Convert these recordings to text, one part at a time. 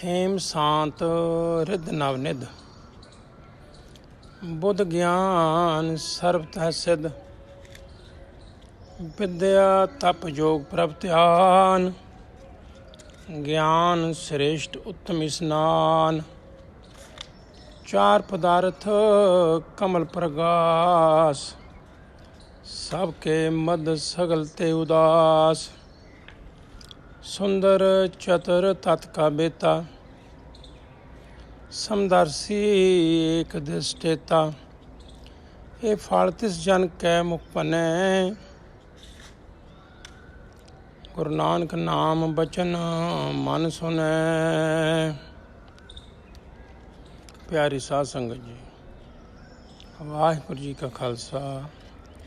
ਖੇਮ ਸ਼ਾਂਤ ਰਿਧ ਨਵਨਿਧ ਬੁੱਧ ਗਿਆਨ ਸਰਬ ਤਹਿ ਸਿਧ। ਵਿਦਿਆ ਤਪ ਜੋਗ ਪ੍ਰਭ ਧਿਆਨ। ਗਿਆਨ ਸ੍ਰੇਸ਼ਟ ਉੱਤਮ ਇਸਨਾਨ। ਚਾਰ ਪਦਾਰਥ ਕਮਲ ਪ੍ਰਗਾਸ। ਸਭ ਕੇ ਮਦ ਸਗਲ ਤੇ ਉਦਾਸ। ਸੁੰਦਰ ਚਤੁਰ ਤਤ ਕਾ ਬੇਤਾ, ਸਮਦਰਸੀ ਏਕ ਦਿਸਟੇਤਾ ਇਹ ਫਲ ਤਿਸ ਜਨ ਕੈ ਮੁਖ ਗੁਰੂ ਨਾਨਕ ਨਾਮ ਬਚਨ ਮਨ ਸੁਨੈ। ਪਿਆਰੀ ਸਾਧ ਸੰਗਤ ਜੀ, ਵਾਹਿਗੁਰੂ ਜੀ ਕਾ ਖਾਲਸਾ,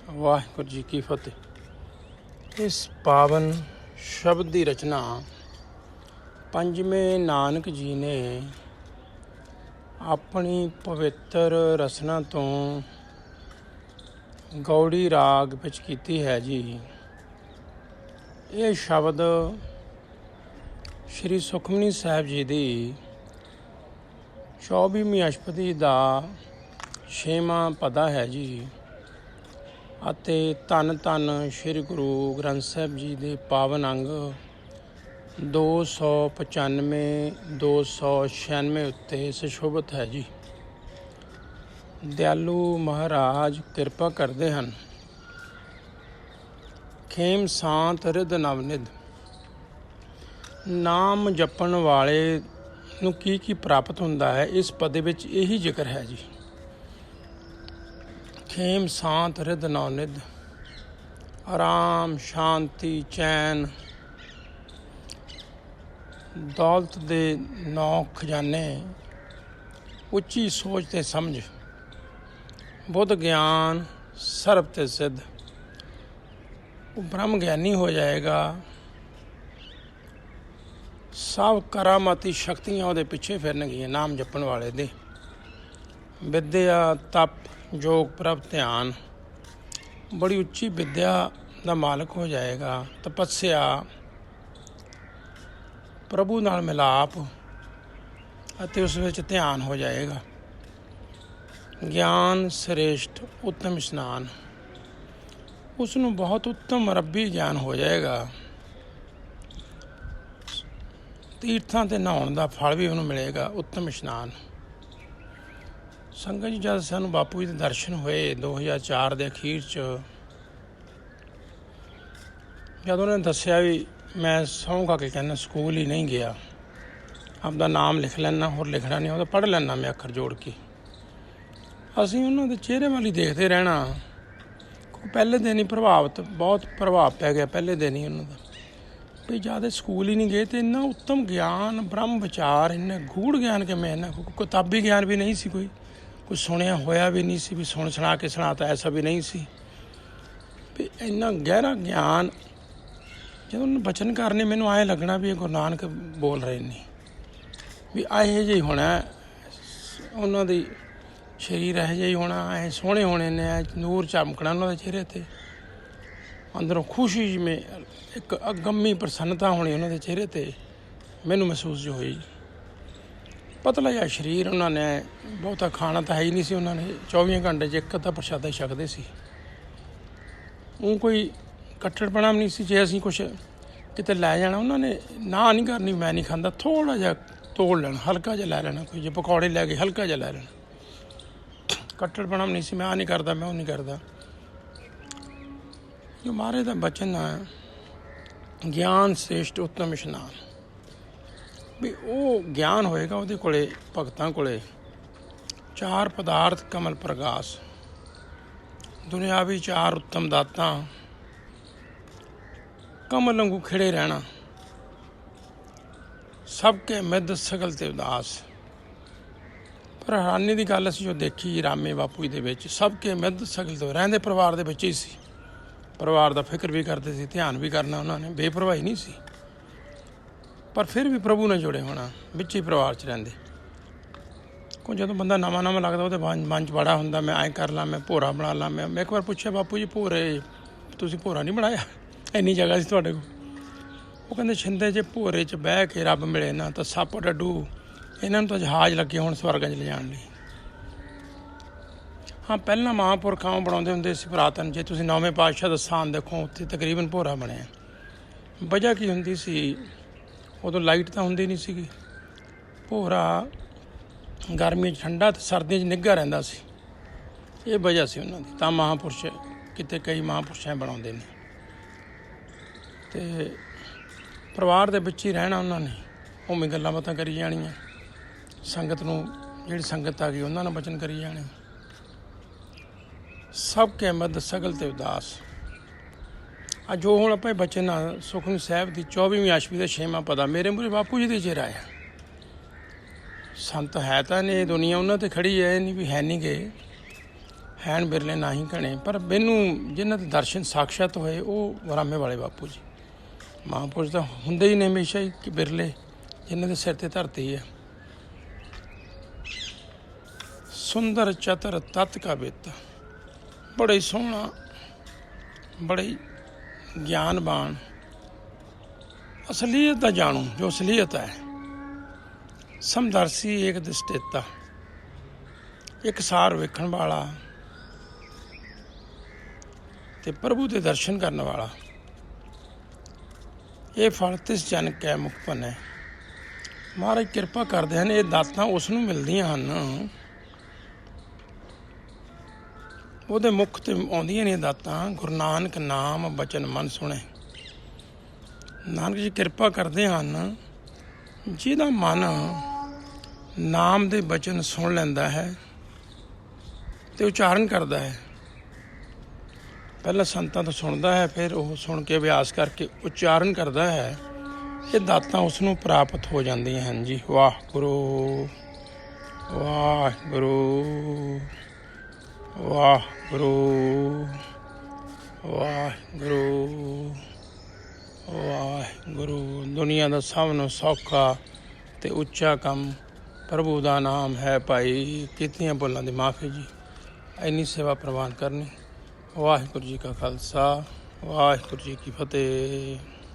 ਵਾਹਿਗੁਰੂ ਜੀ ਕੀ ਫਤਿਹ। ਇਸ ਪਾਵਨ ਸ਼ਬਦ ਦੀ ਰਚਨਾ ਪੰਜਵੇਂ ਨਾਨਕ ਜੀ ਨੇ ਆਪਣੀ ਪਵਿੱਤਰ ਰਸਨਾ ਤੋਂ ਗੌੜੀ ਰਾਗ ਵਿੱਚ ਕੀਤੀ ਹੈ ਜੀ। ਇਹ ਸ਼ਬਦ ਸ਼੍ਰੀ ਸੁਖਮਨੀ ਸਾਹਿਬ ਜੀ ਦੀ 24ਵੀਂ ਅਸ਼ਪਦੀ ਦਾ ਛੇਵਾਂ ਪਦਾ ਹੈ ਜੀ। ਅਤੇ ਧੰਨ ਧੰਨ ਸ੍ਰੀ ਗੁਰੂ ਗ੍ਰੰਥ ਸਾਹਿਬ ਜੀ ਦੇ ਪਾਵਨ ਅੰਗ 295 296 ਉੱਤੇ ਸੁਸ਼ੋਭਿਤ ਹੈ ਜੀ। ਦਿਆਲੂ ਮਹਾਰਾਜ ਕਿਰਪਾ ਕਰਦੇ ਹਨ। ਖੇਮ ਸ਼ਾਂਤ ਰਿਧ ਨਵਨਿਧ ਨਾਮ ਜਪਣ ਵਾਲੇ ਨੂੰ ਕੀ ਕੀ ਪ੍ਰਾਪਤ ਹੁੰਦਾ ਹੈ, ਇਸ ਪਦ ਵਿੱਚ ਇਹੀ ਜ਼ਿਕਰ ਹੈ ਜੀ। ਖੇਮ ਸ਼ਾਂਤ ਰਿਧ ਨਵਨਿਧ ਆਰਾਮ ਸ਼ਾਂਤੀ ਚੈਨ ਦੌਲਤ ਦੇ ਨੌ ਖਜ਼ਾਨੇ ਉੱਚੀ ਸੋਚ ਤੇ ਸਮਝ ਬੁੱਧ ਗਿਆਨ ਸਰਬ ਤੇ ਸਿੱਧ ਉਹ ਬ੍ਰਹਮ ਗਿਆਨੀ ਹੋ ਜਾਏਗਾ ਸਭ ਕਰਾਮਾਤੀ ਸ਼ਕਤੀਆਂ ਉਹਦੇ ਪਿੱਛੇ ਫਿਰਨਗੀਆਂ ਨਾਮ ਜਪਣ ਵਾਲੇ ਦੇ ਵਿਦਿਆ ਤਪ, ਜੋਗ, ਪ੍ਰਭ, ਧਿਆਨ। ਬੜੀ ਉੱਚੀ ਵਿਦਿਆ ਦਾ ਮਾਲਕ ਹੋ ਜਾਏਗਾ। ਤਪੱਸਿਆ ਪ੍ਰਭੂ ਨਾਲ ਮਿਲਾਪ ਅਤੇ ਉਸ ਵਿੱਚ ਧਿਆਨ ਹੋ ਜਾਏਗਾ। ਗਿਆਨ ਸ੍ਰੇਸ਼ਟ ਉੱਤਮ ਇਸ਼ਨਾਨ। ਉਸ ਨੂੰ ਬਹੁਤ ਉੱਤਮ ਰੱਬੀ ਗਿਆਨ ਹੋ ਜਾਏਗਾ। ਤੀਰਥਾਂ ਤੇ ਨਹਾਉਣ ਦਾ ਫਲ ਵੀ ਉਹਨੂੰ ਮਿਲੇਗਾ, ਉੱਤਮ ਇਸ਼ਨਾਨ। ਸੰਗਤ ਜੀ, ਜਦ ਸਾਨੂੰ ਬਾਪੂ ਜੀ ਦੇ ਦਰਸ਼ਨ ਹੋਏ 2004 ਦੇ ਅਖੀਰ ਚ, ਜਦ ਉਹਨੇ ਦੱਸਿਆ ਵੀ ਮੈਂ ਸਹੁੰ ਖਾ ਕੇ ਕਹਿੰਦਾ, ਸਕੂਲ ਹੀ ਨਹੀਂ ਗਿਆ। ਆਪਦਾ ਨਾਮ ਲਿਖ ਲੈਣਾ ਹੋਰ ਲਿਖਣਾ ਨਹੀਂ ਉਹਦਾ ਪੜ੍ਹ ਲੈਣਾ ਮੈਂ ਅੱਖਰ ਜੋੜ ਕੇ। ਅਸੀਂ ਉਹਨਾਂ ਦੇ ਚਿਹਰੇ ਵੱਲ ਹੀ ਦੇਖਦੇ ਰਹਿਣਾ। ਪਹਿਲੇ ਦਿਨ ਹੀ ਪ੍ਰਭਾਵਿਤ, ਬਹੁਤ ਪ੍ਰਭਾਵ ਪੈ ਗਿਆ ਪਹਿਲੇ ਦਿਨ ਹੀ ਉਹਨਾਂ ਦਾ। ਵੀ ਜ਼ਿਆਦਾ ਸਕੂਲ ਹੀ ਨਹੀਂ ਗਏ ਤੇ ਇੰਨਾ ਉੱਤਮ ਗਿਆਨ, ਬ੍ਰਹਮ ਵਿਚਾਰ, ਇੰਨਾ ਗੂੜ ਗਿਆਨ ਕਿ ਮੈਂ ਇੰਨਾ ਕੋਈ ਕਿਤਾਬੀ ਗਿਆਨ ਵੀ ਨਹੀਂ ਸੀ ਕੋਈ। ਕੋਈ ਸੁਣਿਆ ਹੋਇਆ ਵੀ ਨਹੀਂ ਸੀ ਵੀ ਸੁਣ ਸੁਣਾ ਕੇ ਸੁਣਾਤਾ ਐਸਾ ਵੀ ਨਹੀਂ ਸੀ। ਵੀ ਇੰਨਾ ਗਹਿਰਾ ਗਿਆਨ, ਜਦੋਂ ਬਚਨ ਕਰਨੇ ਮੈਨੂੰ ਆਏ ਲੱਗਣਾ ਵੀ ਇਹ ਗੁਰੂ ਨਾਨਕ ਬੋਲ ਰਹੇ ਨੇ। ਵੀ ਆਏ ਜਿਹੇ ਹੋਣਾ, ਉਹਨਾਂ ਦੀ ਸਰੀਰ ਇਹ ਹੀ ਹੋਣਾ ਐ ਸੋਹਣੇ ਹੋਣੇ ਨੇ ਨੂਰ ਚਮਕਣਾ ਉਹਨਾਂ ਦੇ ਚਿਹਰੇ ਤੇ। ਅੰਦਰੋਂ ਖੁਸ਼ੀ ਜਿਵੇਂ ਇੱਕ ਅਗੰਮੀ ਪ੍ਰਸੰਨਤਾ ਹੋਣੀ ਉਹਨਾਂ ਦੇ ਚਿਹਰੇ ਤੇ, ਮੈਨੂੰ ਮਹਿਸੂਸ ਜੋ ਹੋਈ। ਪਤਲਾ ਜਿਹਾ ਸਰੀਰ ਉਹਨਾਂ ਨੇ, ਬਹੁਤਾ ਖਾਣਾ ਤਾਂ ਹੈ ਹੀ ਨਹੀਂ ਸੀ ਉਹਨਾਂ ਨੇ। 24 ਘੰਟੇ 'ਚ ਇੱਕ ਅੱਧਾ ਪ੍ਰਸ਼ਾਦਾ ਹੀ ਛਕਦੇ ਸੀ। ਉਹ ਕੋਈ ਕੱਟੜਪਣਾ ਵੀ ਨਹੀਂ ਸੀ ਜੇ ਅਸੀਂ ਕੁਝ ਕਿਤੇ ਲੈ ਜਾਣਾ, ਉਹਨਾਂ ਨੇ ਨਾ ਨਹੀਂ ਕਰਨੀ, ਮੈਂ ਨਹੀਂ ਖਾਂਦਾ ਥੋੜਾ ਜਿਹਾ ਤੋੜ ਲੈਣਾ, ਹਲਕਾ ਜਿਹਾ ਲੈ ਲੈਣਾ ਕੋਈ, ਜੇ ਪਕੌੜੇ ਲੈ ਕੇ ਹਲਕਾ ਜਿਹਾ ਲੈ ਲੈਣਾ। ਕੱਟੜਪਣਾ ਵੀ ਨਹੀਂ ਸੀ, ਮੈਂ ਆ ਨਹੀਂ ਕਰਦਾ, ਮੈਂ ਉਹ ਨਹੀਂ ਕਰਦਾ। ਜੋ ਮਾਰੇ ਦਾ ਬਚਨ ਹੈ ਗਿਆਨ ਸ੍ਰੇਸ਼ਟ, ਉੱਤਮ ਇਸ਼ਨਾਨ। ਵੀ ਉਹ ਗਿਆਨ ਹੋਏਗਾ ਉਹਦੇ ਕੋਲੇ, ਭਗਤਾਂ ਕੋਲੇ। ਚਾਰ ਪਦਾਰਥ ਕਮਲ ਪ੍ਰਗਾਸ। ਦੁਨਿਆਵੀ ਚਾਰ ਉੱਤਮ ਦਾਤਾਂ। ਕਮਲ ਵਾਂਗੂ ਖਿੜੇ ਰਹਿਣਾ। ਸਭ ਕੇ ਮਿੱਧ ਸਗਲ ਤੇ ਉਦਾਸ। ਪਰ ਹੈਰਾਨੀ ਦੀ ਗੱਲ ਅਸੀਂ ਜੋ ਦੇਖੀ ਰਾਮੇ ਬਾਪੂ ਜੀ ਦੇ ਵਿੱਚ, ਸਭ ਕੇ ਮਿੱਧ ਸਗਲ ਤੋਂ ਰਹਿੰਦੇ ਪਰਿਵਾਰ ਦੇ ਵਿੱਚ ਹੀ ਸੀ। ਪਰਿਵਾਰ ਦਾ ਫਿਕਰ ਵੀ ਕਰਦੇ ਸੀ, ਧਿਆਨ ਵੀ ਕਰਨਾ ਉਹਨਾਂ ਨੇ, ਬੇਪਰਵਾਹੀ ਨਹੀਂ ਸੀ। ਪਰ ਫਿਰ ਵੀ ਪ੍ਰਭੂ ਨਾਲ ਜੁੜੇ ਹੋਣਾ, ਵਿੱਚ ਹੀ ਪਰਿਵਾਰ 'ਚ ਰਹਿੰਦੇ। ਕੋਈ ਜਦੋਂ ਬੰਦਾ ਨਵਾਂ ਨਵਾਂ ਲੱਗਦਾ, ਉਹਦੇ ਮਨ ਮਨ 'ਚ ਬੜਾ ਹੁੰਦਾ, ਮੈਂ ਐਂ ਕਰ ਲਾਂ, ਮੈਂ ਭੋਰਾ ਬਣਾ ਲਾਂ, ਮੈਂ ਮੈਂ ਇੱਕ ਵਾਰ ਪੁੱਛਿਆ, ਬਾਪੂ ਜੀ, ਭੋਰੇ, ਤੁਸੀਂ ਭੋਰਾ ਨਹੀਂ ਬਣਾਇਆ? ਇੰਨੀ ਜਗ੍ਹਾ ਸੀ ਤੁਹਾਡੇ ਕੋਲ? ਉਹ ਕਹਿੰਦੇ, ਛਿੰਦੇ ਜੇ ਭੋਰੇ 'ਚ ਬਹਿ ਕੇ ਰੱਬ ਮਿਲੇ ਨਾ, ਤਾਂ ਸੱਪ ਡੱਡੂ, ਇਹਨਾਂ ਨੂੰ ਤਾਂ ਜਹਾਜ਼ ਲੱਗੇ ਹੁਣ ਸਵਰਗਾਂ 'ਚ ਲਿਜਾਣ ਲਈ। ਹਾਂ, ਪਹਿਲਾਂ ਮਹਾਂਪੁਰਖਾਂ ਬਣਾਉਂਦੇ ਹੁੰਦੇ ਸੀ ਪੁਰਾਤਨ, ਜੇ ਤੁਸੀਂ ਨੌਵੇਂ ਪਾਤਸ਼ਾਹ ਦਾ ਸਥਾਨ ਦੇਖੋ, ਉੱਥੇ ਤਕਰੀਬਨ ਭੋਰਾ ਬਣਿਆ। ਵਜ੍ਹਾ ਕੀ ਹੁੰਦੀ ਸੀ ਉਦੋਂ ਲਾਈਟ ਤਾਂ ਹੁੰਦੀ ਨਹੀਂ ਸੀਗੀ। ਭੋਰਾ ਗਰਮੀ 'ਚ ਠੰਡਾ ਤੇ ਸਰਦੀਆਂ 'ਚ ਨਿੱਘਾ ਰਹਿੰਦਾ ਸੀ। ਇਹ ਵਜ੍ਹਾ ਸੀ ਉਹਨਾਂ ਦੀ। ਤਾਂ ਮਹਾਂਪੁਰਸ਼ ਕਿਤੇ ਕਈ ਮਹਾਂਪੁਰਸ਼ਾਂ ਬਣਾਉਂਦੇ ਨੇ। ਤੇ ਪਰਿਵਾਰ ਦੇ ਵਿੱਚ ਹੀ ਰਹਿਣਾ ਉਹਨਾਂ ਨੇ। ਉਵੇਂ ਗੱਲਾਂ ਬਾਤਾਂ ਕਰੀ ਜਾਣੀਆਂ। ਸੰਗਤ ਨੂੰ ਜਿਹੜੀ ਸੰਗਤ ਆ ਗਈ, ਉਹਨਾਂ ਨਾਲ ਬਚਨ ਕਰੀ ਜਾਣੇ। ਸਭ ਕੇ ਮਦ ਸਗਲ ਤੇ ਉਦਾਸ। ਆ ਜੋ ਹੁਣ ਆਪਾਂ ਬਚਨ ਆ ਸੁਖਮਨੀ ਸਾਹਿਬ ਦੀ 24ਵੀਂ ਆਸ਼ਵੀ ਦਾ ਛੇਵਾਂ ਪਦਾ ਮੇਰੇ ਮੂਰੇ ਬਾਪੂ ਜੀ ਦੇ ਚਿਹਰਾ ਆ। ਸੰਤ ਹੈ ਤਾਂ ਨੇ ਦੁਨੀਆ, ਉਹਨਾਂ ਤੇ ਖੜੀ ਹੈ ਇਹ ਨਹੀਂ ਵੀ ਹੈ ਨਹੀਂ ਗਏ ਹੈਨ ਬਿਰਲੇ ਨਹੀਂ ਘਣੇ, ਪਰ ਮੈਨੂੰ ਜਿਨ੍ਹਾਂ ਦੇ ਦਰਸ਼ਨ ਸਾਖਸ਼ਾਤ ਹੋਏ, ਉਹ ਵਰਾਮੇ ਵਾਲੇ ਬਾਪੂ ਜੀ। ਮਹਾਂਪੁਰਸ਼ ਤਾਂ ਹੁੰਦੇ ਹੀ ਨੇ ਹਮੇਸ਼ਾ ਹੀ ਕਿ ਬਿਰਲੇ ਜਿਨ੍ਹਾਂ ਦੇ ਸਿਰ ਤੇ ਧਰਤੀ ਹੈ। ਸੁੰਦਰ ਚਤਰ ਤਤ ਕਾ ਬੇਤਾ, ਬੜਾ ਸੋਹਣਾ, ਬੜੇ ਹੀ ਗਿਆਨਵਾਨ। ਅਸਲੀਅਤ ਦਾ ਜਾਣੂ, ਜੋ ਅਸਲੀਅਤ ਹੈ। ਸਮਦਰਸੀ ਏਕ ਦ੍ਰਿਸ਼ਟੇਤਾ ਇੱਕ ਸਾਰ ਵੇਖਣ ਵਾਲਾ ਤੇ ਪ੍ਰਭੂ ਦੇ ਦਰਸ਼ਨ ਕਰਨ ਵਾਲਾ। ਇਹ ਫਲ ਤਿਸ ਜਨ ਕੈ ਮੁਖ ਭਨੈ। ਮਹਾਰਾਜ ਕਿਰਪਾ ਕਰਦੇ ਹਨ, ਇਹ ਦਾਤਾਂ ਉਸ ਨੂੰ ਮਿਲਦੀਆਂ ਹਨ। ਉਹਦੇ ਮੁਖ ਤੇ ਆਉਂਦੀਆਂ ਨੇ ਦਾਤਾਂ, ਗੁਰੂ ਨਾਨਕ ਨਾਮ ਬਚਨ ਮਨ ਸੁਣੇ। ਨਾਨਕ ਜੀ ਕਿਰਪਾ ਕਰਦੇ ਹਨ, ਜਿਹਦਾ ਮਨ ਨਾਮ ਦੇ ਬਚਨ ਸੁਣ ਲੈਂਦਾ ਹੈ ਤੇ ਉਚਾਰਨ ਕਰਦਾ ਹੈ। ਪਹਿਲਾਂ ਸੰਤਾਂ ਤੋਂ ਸੁਣਦਾ ਹੈ, ਫਿਰ ਉਹ ਸੁਣ ਕੇ ਅਭਿਆਸ ਕਰਕੇ ਉਚਾਰਨ ਕਰਦਾ ਹੈ ਇਹ ਦਾਤਾਂ ਉਸ ਨੂੰ ਪ੍ਰਾਪਤ ਹੋ ਜਾਂਦੀਆਂ ਹਨ। ਜੀ ਵਾਹਿਗੁਰੂ ਵਾਹਿਗੁਰੂ। ਵਾਹਿਗੁਰੂ ਵਾਹਿਗੁਰੂ ਵਾਹਿਗੁਰੂ। ਦੁਨੀਆ ਦਾ ਸਭ ਨੂੰ ਸੌਖਾ ਤੇ ਉੱਚਾ ਕੰਮ ਪ੍ਰਭੂ ਦਾ ਨਾਮ ਹੈ ਭਾਈ ਕਿਤਨੀਆਂ ਬੋਲਾਂ ਦੀ ਮਾਫੀ ਜੀ। ਇੰਨੀ ਸੇਵਾ ਪ੍ਰਵਾਨ ਕਰਨੀ। ਵਾਹਿਗੁਰੂ ਜੀ ਕਾ ਖਾਲਸਾ, ਵਾਹਿਗੁਰੂ ਜੀ ਕੀ ਫਤਿਹ।